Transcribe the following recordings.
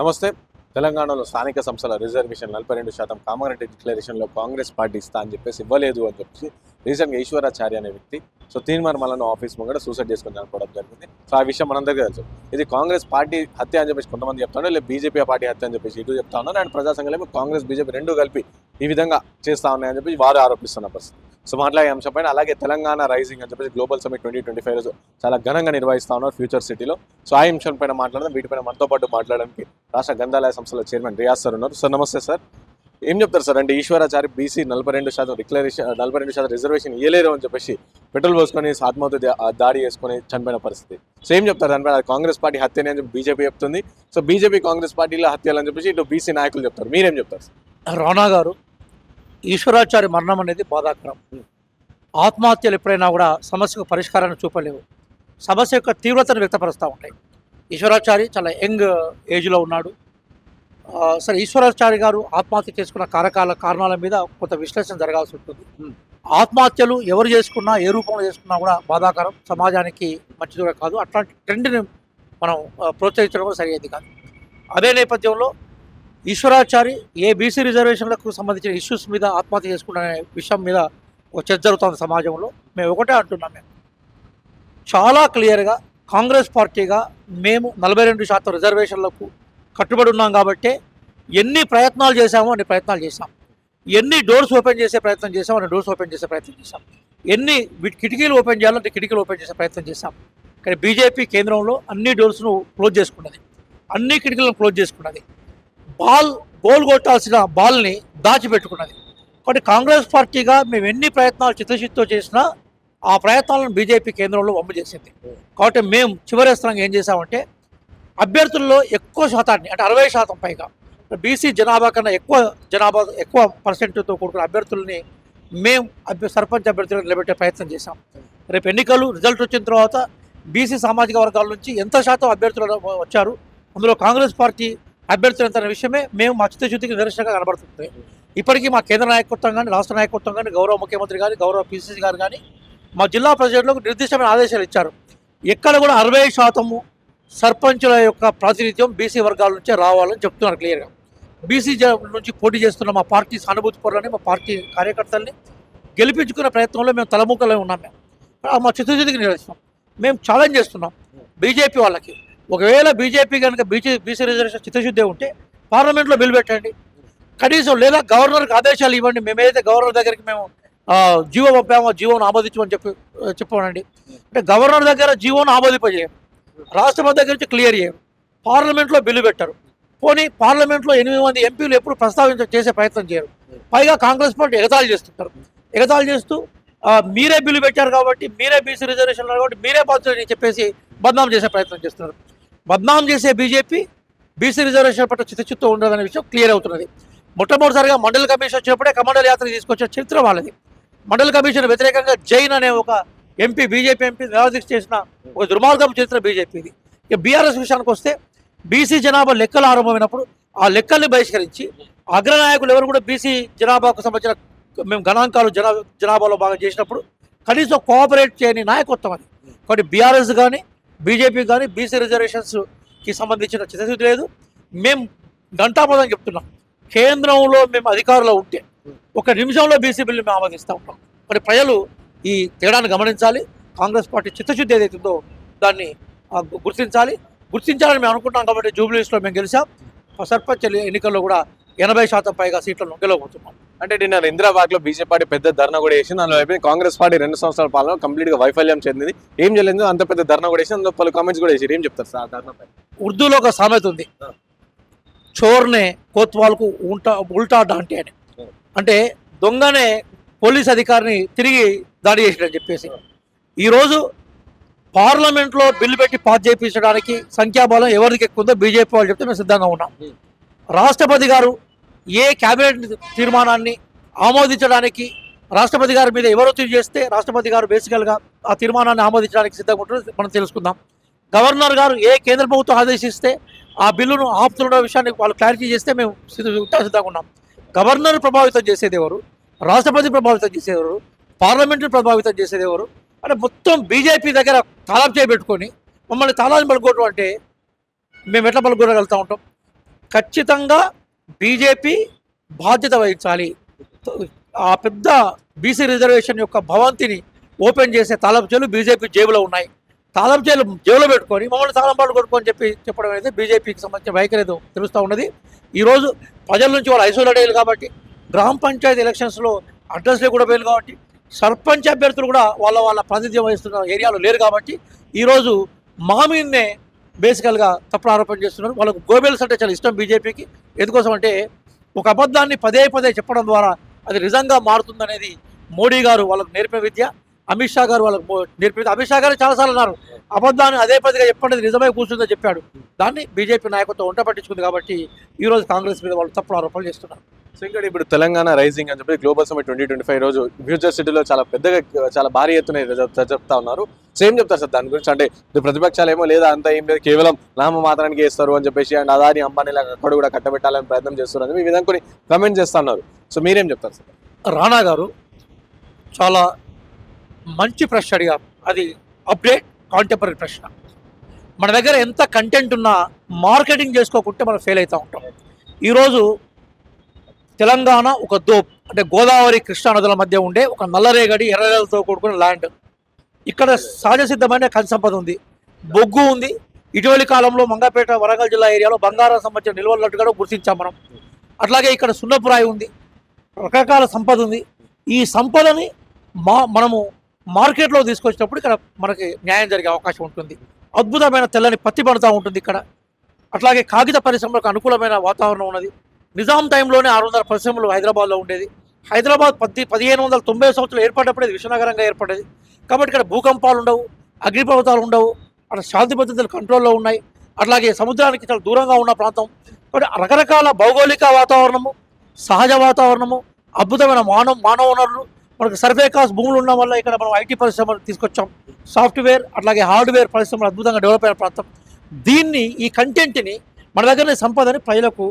నమస్తే. తెలంగాణలో స్థానిక సంస్థల రిజర్వేషన్ నలభై రెండు శాతం కామారెడ్డి డిక్లరేషన్లో కాంగ్రెస్ పార్టీ ఇస్తా అని చెప్పేసి ఇవ్వలేదు అని చెప్పేసి రీసెంట్గా ఈశ్వరాచార్య అనే వ్యక్తి సో తీన్మార్ మలను ఆఫీస్ ముంగడ సూసైడ్ చేసుకుని చనిపోవడం జరిగింది. సో ఆ విషయం మనందరికీ తెలుసు. ఇది కాంగ్రెస్ పార్టీ హత్య అని చెప్పేసి కొంతమంది చెప్తాను లేదా బీజేపీ పార్టీ హత్య అని చెప్పేసి ఇటు చెప్తా ఉన్నారు అండ్ ప్రజా కాంగ్రెస్ బీజేపీ రెండు కలిపి ఈ విధంగా చేస్తా ఉన్నాయని చెప్పి వారు ఆరోపిస్తున్న పరిస్థితి. సో మాట్లాడే అంశంపైన అలాగే తెలంగాణ రైజింగ్ అని చెప్పేసి global summit twenty twenty five చాలా ఘనంగా నిర్వహిస్తా ఉన్నారు ఫ్యూచర్ సిటీలో సో ఆ అంశం పైన మాట్లాడదాం వీటిపైన మనతో పాటు మాట్లాడడానికి రాష్ట్ర గ్రంథాలయ సంస్థల చైర్మన్ రియాజ్ సార్ ఉన్నారు. సార్ నమస్తే సార్. ఏం చెప్తారు సార్? అంటే ఈశ్వరాచారి బీసీ నలభై రెండు శాతం డిక్లరేషన్ నలభై రెండు శాతం రిజర్వేషన్ ఇయ్యలేరు అని చెప్పేసి పెట్రోల్ పోసుకొని ఆత్మహత్య దాడి చేసుకొని చనిపోయిన పరిస్థితి. సో ఏం చెప్తారు దానిపైన కాంగ్రెస్ పార్టీ హత్యనే అని చెప్పి బీజేపీ చెప్తుంది. సో బీజేపీ కాంగ్రెస్ పార్టీలో హత్యలు అని చెప్పేసి ఇటు బీసీ నాయకులు చెప్తారు. మీరేం చెప్తారు సార్? రాణా గారు ఈశ్వరాచార్య మరణం అనేది బాధాకరం. ఆత్మహత్యలు ఎప్పుడైనా కూడా సమస్యకు పరిష్కారాన్ని చూపలేవు. సమస్య యొక్క తీవ్రతను వ్యక్తపరుస్తూ ఉంటాయి. ఈశ్వరాచారి చాలా యంగ్ ఏజ్లో ఉన్నాడు. సరే ఈశ్వరాచారి గారు ఆత్మహత్య చేసుకున్న కారకాల కారణాల మీద కొంత విశ్లేషణ జరగాల్సి ఉంటుంది. ఆత్మహత్యలు ఎవరు చేసుకున్నా ఏ రూపంలో చేసుకున్నా కూడా బాధాకరం. సమాజానికి మంచిది కూడా కాదు. అట్లాంటి ట్రెండ్ని మనం ప్రోత్సహించడం కూడా సరైనది కాదు. అదే నేపథ్యంలో ఈశ్వరాచారి ఏ బీసీ రిజర్వేషన్లకు సంబంధించిన ఇష్యూస్ మీద ఆత్మహత్య చేసుకున్న విషయం మీద ఒక చర్చ జరుగుతుంది సమాజంలో. మేము ఒకటే అంటున్నాం మేము. చాలా క్లియర్గా కాంగ్రెస్ పార్టీగా మేము నలభై రెండు శాతం రిజర్వేషన్లకు కట్టుబడి ఉన్నాం కాబట్టి ఎన్ని ప్రయత్నాలు చేశామో అన్ని ప్రయత్నాలు చేశాం. ఎన్ని డోర్స్ ఓపెన్ చేసే ప్రయత్నం చేసాం అన్ని డోర్స్ ఓపెన్ చేసే ప్రయత్నం చేశాం. ఎన్ని కిటికీలు ఓపెన్ చేయాలంటే కిటికీలు ఓపెన్ చేసే ప్రయత్నం చేశాం. కానీ బీజేపీ కేంద్రంలో అన్ని డోర్స్ను క్లోజ్ చేసుకున్నది. అన్ని కిటికీలను క్లోజ్ చేసుకున్నది. బాల్ గోల్ కొట్టాల్సిన బాల్ని దాచిపెట్టుకున్నది. కాబట్టి కాంగ్రెస్ పార్టీగా మేము ఎన్ని ప్రయత్నాలు చిత్తశుద్ధితో చేసినా ఆ ప్రయత్నాలను బీజేపీ కేంద్రంలో వంపు చేసింది. కాబట్టి మేము చివరి స్థానంగా ఏం చేశామంటే అభ్యర్థుల్లో ఎక్కువ శాతాన్ని అంటే అరవై శాతం పైగా బీసీ జనాభా కన్నా ఎక్కువ జనాభా ఎక్కువ పర్సెంట్తో కూడుకున్న అభ్యర్థుల్ని మేము అభ్య సర్పంచ్ అభ్యర్థులను నిలబెట్టే ప్రయత్నం చేశాం. రేపు ఎన్నికలు రిజల్ట్ వచ్చిన తర్వాత బీసీ సామాజిక వర్గాల నుంచి ఎంత శాతం అభ్యర్థులు వచ్చారు అందులో కాంగ్రెస్ పార్టీ అభ్యర్థులంతన్న విషయమే మేము మా చిత్తశుద్ధికి నిరసనగా కనబడుతుంది ఇప్పటికీ మా కేంద్ర నాయకత్వం కానీ రాష్ట్ర నాయకత్వం కానీ గౌరవ ముఖ్యమంత్రి కానీ గౌరవ పిసిసి గారు కానీ మా జిల్లా ప్రజలకు నిర్దిష్టమైన ఆదేశాలు ఇచ్చారు. ఎక్కడ కూడా అరవై శాతము సర్పంచుల యొక్క ప్రాతినిధ్యం బీసీ వర్గాల నుంచే రావాలని చెప్తున్నారు క్లియర్గా. బీసీ నుంచి పోటీ చేస్తున్న మా పార్టీ సానుభూతి పరులని మా పార్టీ కార్యకర్తల్ని గెలిపించుకునే ప్రయత్నంలో మేము తలముఖలో ఉన్నాం. మేము మా చిత్తశుద్ధికి నిలుస్తున్నాం మేము ఛాలెంజ్ చేస్తున్నాం. బీజేపీ వాళ్ళకి. ఒకవేళ బీజేపీ కనుక బీసీ బీసీ రిజర్వేషన్ చిత్తశుద్ధి ఉంటే పార్లమెంట్లో బిల్ పెట్టండి. కనీసం లేదా గవర్నర్కి ఆదేశాలు ఇవ్వండి. మేమేదైతే గవర్నర్ దగ్గరికి మేము జీవో పంపామో జీవోను ఆమోదించమని చెప్పి చెప్పండి అంటే గవర్నర్ దగ్గర జీవోను ఆమోదింపజేయం. రాష్ట్రపతి దగ్గర నుంచి క్లియర్ చేయం. పార్లమెంట్లో బిల్లు పెట్టరు. పోనీ పార్లమెంట్లో ఎనిమిది మంది ఎంపీలు ఎప్పుడు ప్రస్తావించ చేసే ప్రయత్నం చేయరు. పైగా కాంగ్రెస్ పార్టీ ఎగతాళి చేస్తుంటారు. ఎగతాళి చేస్తూ మీరే బిల్లు పెట్టారు కాబట్టి మీరే బీసీ రిజర్వేషన్ కాబట్టి మీరే బాధ్యత చెప్పేసి బద్నాం చేసే ప్రయత్నం చేస్తున్నారు. బద్నాం చేసే బీజేపీ బీసీ రిజర్వేషన్ పట్ల చిత్తచిత్తు ఉండదనే విషయం క్లియర్ అవుతున్నది. మొట్టమొదటిసారిగా మండల కమిషన్ వచ్చినప్పుడే కమండల యాత్ర తీసుకొచ్చిన చరిత్ర వాళ్ళది. మండల కమిషన్ వ్యతిరేకంగా జైన్ అనే ఒక ఎంపీ బీజేపీ ఎంపీ నిరాదీక్ష చేసిన ఒక దుర్మార్గం చరిత్ర బీజేపీది ఇక బీఆర్ఎస్ విషయానికి వస్తే బీసీ జనాభా లెక్కలు ఆరంభమైనప్పుడు ఆ లెక్కల్ని బహిష్కరించి అగ్రనాయకులు ఎవరు కూడా బీసీ జనాభాకు సంబంధించిన మేము గణాంకాలు జనా జనాభాలో బాగా చేసినప్పుడు కనీసం కోఆపరేట్ చేయని నాయకత్వం అని కాబట్టి బీఆర్ఎస్ కానీ బీజేపీ కానీ బీసీ రిజర్వేషన్స్కి సంబంధించిన చిత్తశుద్ధి లేదు. మేము గంటాపదం చెప్తున్నాం. కేంద్రంలో మేము అధికారంలో ఉంటే ఒక నిమిషంలో బీసీ బిల్లు మేము ఆమోదిస్తూ ఉంటాం మరి ప్రజలు ఈ తేడాను గమనించాలి. కాంగ్రెస్ పార్టీ చిత్తశుద్ధి ఏదైతుందో దాన్ని గుర్తించాలి. గుర్తించాలని మేము అనుకుంటున్నాం కాబట్టి జూబ్లీస్లో మేము గెలిచాం. సర్పంచ్ ఎన్నికల్లో కూడా ఎనభై శాతం పైగా సీట్లను గెలవబోతున్నాం. అంటే నిన్న ఇందిరాబాద్లో బీజేపీ పార్టీ పెద్ద ధర్నా కూడా చేసింది. అందులో అయిపోయింది. కాంగ్రెస్ పార్టీ రెండు సంవత్సరాల పాలన కంప్లీట్గా వైఫల్యం చెందింది. ఏం చేయలేదు అంత పెద్ద ధర్నా కూడా చేసి అందులో పలు కామెంట్స్ కూడా చేసి ఏం చెప్తారు సార్ ఆ ధర్నా పైన? ఉర్దూలో ఒక సామెత ఉంది. చోర్నే కోత్వాల్కు ఉల్టా ఉల్టా డాంటే అని. అంటే దొంగనే పోలీస్ అధికారిని తిరిగి దాడి చేసినని చెప్పేసి. ఈరోజు పార్లమెంట్లో బిల్లు పెట్టి పాస్ చేయించడానికి సంఖ్యాబలం ఎవరికి ఎక్కువ ఉందో బీజేపీ వాళ్ళు చెప్తే మేము సిద్ధంగా ఉన్నాం. రాష్ట్రపతి గారు ఏ క్యాబినెట్ తీర్మానాన్ని ఆమోదించడానికి రాష్ట్రపతి గారి మీద ఎవరొత్తి చేస్తే రాష్ట్రపతి గారు బేసికల్గా ఆ తీర్మానాన్ని ఆమోదించడానికి సిద్ధంగా ఉంటుంది మనం తెలుసుకుందాం. గవర్నర్ గారు ఏ కేంద్ర ప్రభుత్వం ఆదేశిస్తే ఆ బిల్లును ఆపుతున్న విషయాన్ని వాళ్ళు క్లారిటీ చేస్తే మేము సిద్ధ- సిద్ధంగా ఉన్నాం. గవర్నర్ ప్రభావితం చేసేది ఎవరు? రాష్ట్రపతి ప్రభావితం చేసేవారు ఎవరు? పార్లమెంటు ప్రభావితం చేసేది ఎవరు? అంటే మొత్తం బీజేపీ దగ్గర తాళం చేయబెట్టుకొని మమ్మల్ని తాళాన్ని పలుకోవటం అంటే మేము ఎట్లా పలుకోగలుగుతూ ఉంటాం? ఖచ్చితంగా బీజేపీ బాధ్యత వహించాలి. ఆ పెద్ద బీసీ రిజర్వేషన్ యొక్క భవంతిని ఓపెన్ చేసే తాళపు బీజేపీ జేబులో ఉన్నాయి. తాళపు చేలు జేబులో పెట్టుకొని మమ్మల్ని తాళం కొట్టుకొని చెప్పి చెప్పడం అనేది బీజేపీకి సంబంధించిన వైఖరి తెలుస్తూ ఉన్నది. ఈరోజు ప్రజల నుంచి వాళ్ళు ఐసోలేట్ అయ్యారు కాబట్టి గ్రామ పంచాయతీ ఎలక్షన్స్లో అడ్రస్లు కూడా పోయారు కాబట్టి సర్పంచ్ అభ్యర్థులు కూడా వాళ్ళ వాళ్ళ ప్రాతినిధ్యం వహిస్తున్న ఏరియాలో లేరు కాబట్టి ఈరోజు మా మీదనే బేసికల్గా తప్పుడు ఆరోపణ చేస్తున్నారు. వాళ్ళకు గోబెల్స్ అంటే చాలా ఇష్టం బీజేపీకి. ఎందుకోసం అంటే ఒక అబద్ధాన్ని పదే పదే చెప్పడం ద్వారా అది నిజంగా మారుతుందనేది మోడీ గారు వాళ్ళకు నేర్పిన విద్య. అమిత్ షా గారు వాళ్ళకు నేర్పిన విద్య. అమిత్ షా గారు చాలాసార్లు అన్నారు అబద్ధాన్ని అదే పదిగా చెప్పండి నిజమే కూర్చుందని చెప్పాడు. దాన్ని బీజేపీ నాయకత్వం వంట పట్టించుకుంది కాబట్టి ఈ రోజు కాంగ్రెస్ మీద వాళ్ళు తప్పుడు ఆరోపణలు చేస్తున్నారు. సో ఇంకా ఇప్పుడు తెలంగాణ రైజింగ్ అని చెప్పి global summit twenty twenty five రోజు ఫ్యూచర్ సిటీలో చాలా పెద్దగా చాలా భారీ ఎత్తున చెప్తా ఉన్నారు. సేమ్ చెప్తారు సార్ దాని గురించి? అంటే ప్రతిపక్షాలు ఏమో లేదా అంతా ఏం లేదు కేవలం నామ మాత్రానికి వేస్తారు అని చెప్పేసి అండ్ అదాని అంబానీ లాగా అక్కడ కూడా కట్టబెట్టాలని ప్రయత్నం చేస్తున్నారు అని ఈ విధంగా కొన్ని కమెంట్ చేస్తా ఉన్నారు. సో మీరేం చెప్తారు సార్? రాణా గారు చాలా మంచి ప్రశ్న అడిగారు. అది అప్డేట్ కాంటెంపరీ ప్రశ్న. మన దగ్గర ఎంత కంటెంట్ ఉన్నా మార్కెటింగ్ చేసుకోకుంటే మనం ఫెయిల్ అవుతూ ఉంటాం. ఈరోజు తెలంగాణ ఒక దోప్ అంటే గోదావరి కృష్ణా నదుల మధ్య ఉండే ఒక నల్లరేగడి ఎర్రరేలతో కూడుకున్న ల్యాండ్. ఇక్కడ సహజ సిద్ధమైన ఖనిజ సంపద ఉంది. బొగ్గు ఉంది. ఇటీవలి కాలంలో మంగపేట వరంగల్ జిల్లా ఏరియాలో బంగారం సంబంధించిన నిల్వలున్నట్టు కూడా గుర్తించాం మనం. అట్లాగే ఇక్కడ సున్నపురాయి ఉంది. రకరకాల సంపద ఉంది. ఈ సంపదని మా మనము మార్కెట్లో తీసుకొచ్చినప్పుడు ఇక్కడ మనకి న్యాయం జరిగే అవకాశం ఉంటుంది. అద్భుతమైన తెల్లని పత్తి పడుతూ ఉంటుంది ఇక్కడ. అట్లాగే కాగిత పరిశ్రమలకు అనుకూలమైన వాతావరణం ఉన్నది. నిజాం టైంలోనే ఆరు వందల పరిశ్రమలు హైదరాబాద్లో ఉండేది. హైదరాబాద్ పది పదిహేను వందల తొంభై సంవత్సరాలు ఏర్పడినప్పుడు విశ్వనగరంగా ఏర్పడేది కాబట్టి ఇక్కడ భూకంపాలు ఉండవు అగ్నిపర్వతాలు ఉండవు అక్కడ శాంతి భద్రతలు కంట్రోల్లో ఉన్నాయి. అట్లాగే సముద్రానికి చాలా దూరంగా ఉన్న ప్రాంతం. కాబట్టి రకరకాల భౌగోళిక వాతావరణము సహజ వాతావరణము అద్భుతమైన మానవ మానవ వనరులు మనకు సర్వే కాస్ట్ భూములు ఉండడం వల్ల ఇక్కడ మనం ఐటీ పరిశ్రమలు తీసుకొచ్చాం. సాఫ్ట్వేర్ అట్లాగే హార్డ్వేర్ పరిశ్రమలు అద్భుతంగా డెవలప్ అయిన ప్రాంతం. దీన్ని ఈ కంటెంట్ని మన దగ్గరనే సంపదని ప్రజలకు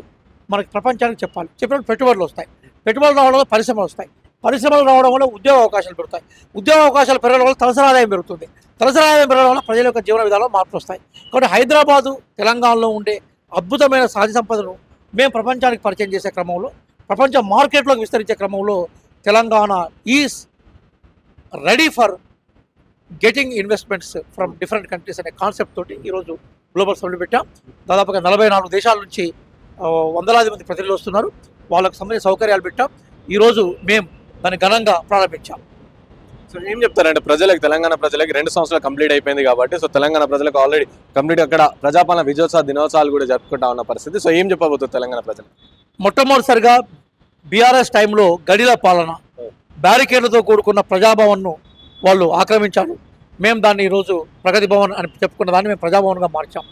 మనకి ప్రపంచానికి చెప్పాలి. చెప్పినప్పుడు పెట్టుబడులు వస్తాయి. పెట్టుబడులు రావడం వల్ల పరిశ్రమలు వస్తాయి. పరిశ్రమలు రావడం వల్ల ఉద్యోగ అవకాశాలు పెరుగుతాయి. ఉద్యోగ అవకాశాలు పెరగడం వల్ల తలసరి ఆదాయం పెరుగుతుంది. తలసరి ఆదాయం పెరగడం వల్ల ప్రజల యొక్క జీవన విధానంలో మార్పులు వస్తాయి. కాబట్టి హైదరాబాదు తెలంగాణలో ఉండే అద్భుతమైన సహజ సంపదను మేము ప్రపంచానికి పరిచయం చేసే క్రమంలో ప్రపంచ మార్కెట్లోకి విస్తరించే క్రమంలో Telangana is ready for getting investments from different countries అనే కాన్సెప్ట్ తోటి ఈరోజు గ్లోబల్ సమ్మిట్ పెట్టాం. దాదాపుగా నలభై నాలుగు దేశాల నుంచి వందలాది మంది ప్రతినిధులు వస్తున్నారు. వాళ్ళకు సంబంధించిన సౌకర్యాలు పెట్టాం. ఈరోజు మేము దాన్ని ఘనంగా ప్రారంభించాం. సో ఏం చెప్తారంటే ప్రజలకు తెలంగాణ ప్రజలకు రెండు సంవత్సరాలు కంప్లీట్ అయిపోయింది కాబట్టి సో తెలంగాణ ప్రజలకు ఆల్రెడీ కంప్లీట్ అక్కడ ప్రజాపాలన విజయోత్సవ దినోత్సవాలు కూడా జరుపుకుంటా ఉన్న పరిస్థితి. సో ఏం చెప్పబోతుంది తెలంగాణ ప్రజలు? మొట్టమొదటిసారిగా బీఆర్ఎస్ టైంలో గడిల పాలన బ్యారికేడ్లతో కూడుకున్న ప్రజాభవన్ను వాళ్ళు ఆక్రమించారు. మేము దాన్ని ఈరోజు ప్రగతి భవన్ అని చెప్పుకున్న దాన్ని మేము ప్రజాభవన్గా మార్చాం.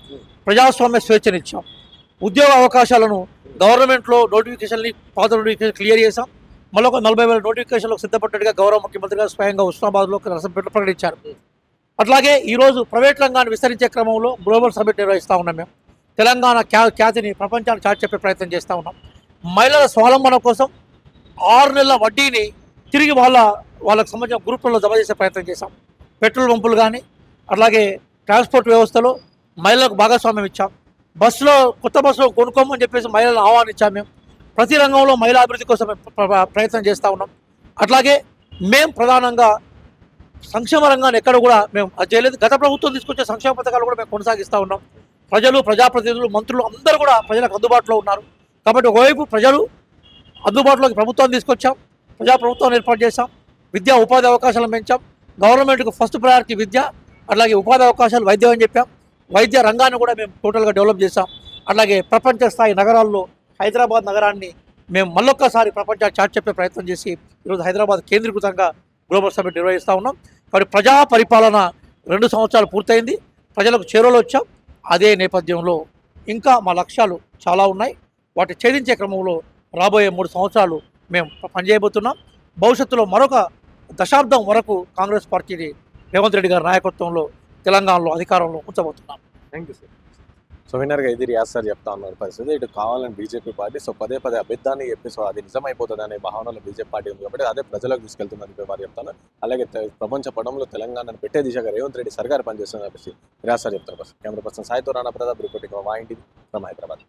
ప్రజాస్వామ్య స్వేచ్ఛనిచ్చాం. ఉద్యోగ అవకాశాలను గవర్నమెంట్లో నోటిఫికేషన్ని పాత నోటిఫికేషన్ క్లియర్ చేశాం. మళ్ళీ ఒక నలభై వేల నోటిఫికేషన్లకు సిద్ధపడ్డట్టుగా గౌరవ ముఖ్యమంత్రి గారు స్వయంగా ఉస్మానాబాద్లో నరసంపేటలో ప్రకటించారు. అట్లాగే ఈరోజు ప్రైవేట్ రంగాన్ని విస్తరించే క్రమంలో గ్లోబల్ సమిట్ నిర్వహిస్తూ ఉన్నాం మేము. తెలంగాణ ఖ్యా ఖ్యాతిని ప్రపంచానికి చాటి చెప్పే ప్రయత్నం చేస్తూ ఉన్నాం. మహిళల స్వావలంబన కోసం ఆరు నెలల వడ్డీని తిరిగి వాళ్ళ వాళ్ళకి సంబంధించిన గ్రూపుల్లో జమ చేసే ప్రయత్నం చేశాం. పెట్రోల్ పంపులు కానీ అట్లాగే ట్రాన్స్పోర్ట్ వ్యవస్థలో మహిళలకు భాగస్వామ్యం ఇచ్చాం. బస్సులో కొత్త బస్సులో కొనుక్కోమని చెప్పేసి మహిళలను ఆహ్వానించాం మేము. ప్రతి రంగంలో మహిళా అభివృద్ధి కోసం ప్రయత్నం చేస్తూ ఉన్నాం. అట్లాగే మేము ప్రధానంగా సంక్షేమ రంగాన్ని ఎక్కడ కూడా మేము అది చేయలేదు. గత ప్రభుత్వం తీసుకొచ్చే సంక్షేమ పథకాలు కూడా మేము కొనసాగిస్తూ ఉన్నాం. ప్రజలు ప్రజాప్రతినిధులు మంత్రులు అందరూ కూడా ప్రజలకు అందుబాటులో ఉన్నారు. కాబట్టి ఒకవైపు ప్రజలు అందుబాటులోకి ప్రభుత్వాన్ని తీసుకొచ్చాం. ప్రజాప్రభుత్వాన్ని ఏర్పాటు చేశాం. విద్యా ఉపాధి అవకాశాలను పెంచాం. గవర్నమెంట్కు ఫస్ట్ ప్రయారిటీ విద్య అట్లాగే ఉపాధి అవకాశాలు వైద్యం అని చెప్పాం. వైద్య రంగాన్ని కూడా మేము టోటల్గా డెవలప్ చేశాం. అలాగే ప్రపంచ స్థాయి నగరాల్లో హైదరాబాద్ నగరాన్ని మేము మళ్ళొక్కసారి ప్రపంచ చాట్ చెప్పే ప్రయత్నం చేసి ఈరోజు హైదరాబాద్ కేంద్రీకృతంగా గ్లోబల్ సమ్మిట్ నిర్వహిస్తూ ఉన్నాం. కాబట్టి ప్రజా పరిపాలన రెండు సంవత్సరాలు పూర్తయింది. ప్రజలకు చేరువలో వచ్చాం. అదే నేపథ్యంలో ఇంకా మా లక్ష్యాలు చాలా ఉన్నాయి. వాటి ఛేదించే క్రమంలో రాబోయే మూడు సంవత్సరాలు మేము పనిచేయబోతున్నాం. భవిష్యత్తులో మరొక దశాబ్దం వరకు కాంగ్రెస్ పార్టీని రేవంత్ రెడ్డి గారి నాయకత్వంలో తెలంగాణలో అధికారంలో ఉంచబోతున్నాం. థ్యాంక్ యూ సార్ సో విన్నర్గా ఇది రియాజ్ సార్ చెప్తా ఉన్నారు పరిస్థితి. ఇటు కావాలని బీజేపీ పార్టీ సో పదే పదే అబద్ధాన్ని చెప్పి సో అది నిజమైపోతుంది అనే భావనలో బీజేపీ పార్టీ ఉంది కాబట్టి అదే ప్రజలకు తీసుకెళ్తుందని చెప్పి వారు చెప్తాను. అలాగే తె- ప్రపంచ పటంలో తెలంగాణను పెట్టే దిశగా రేవంత్ రెడ్డి సర్కార్ పనిచేస్తుంది చెప్పేసి రియాజ్ సార్ చెప్తారు. కెమెరా పర్సన్ సాయితో రాణా ప్రతాప్ రిపోర్టింగ్ మా ఇంటిది ఫ్రమ్ హైదరాబాద్.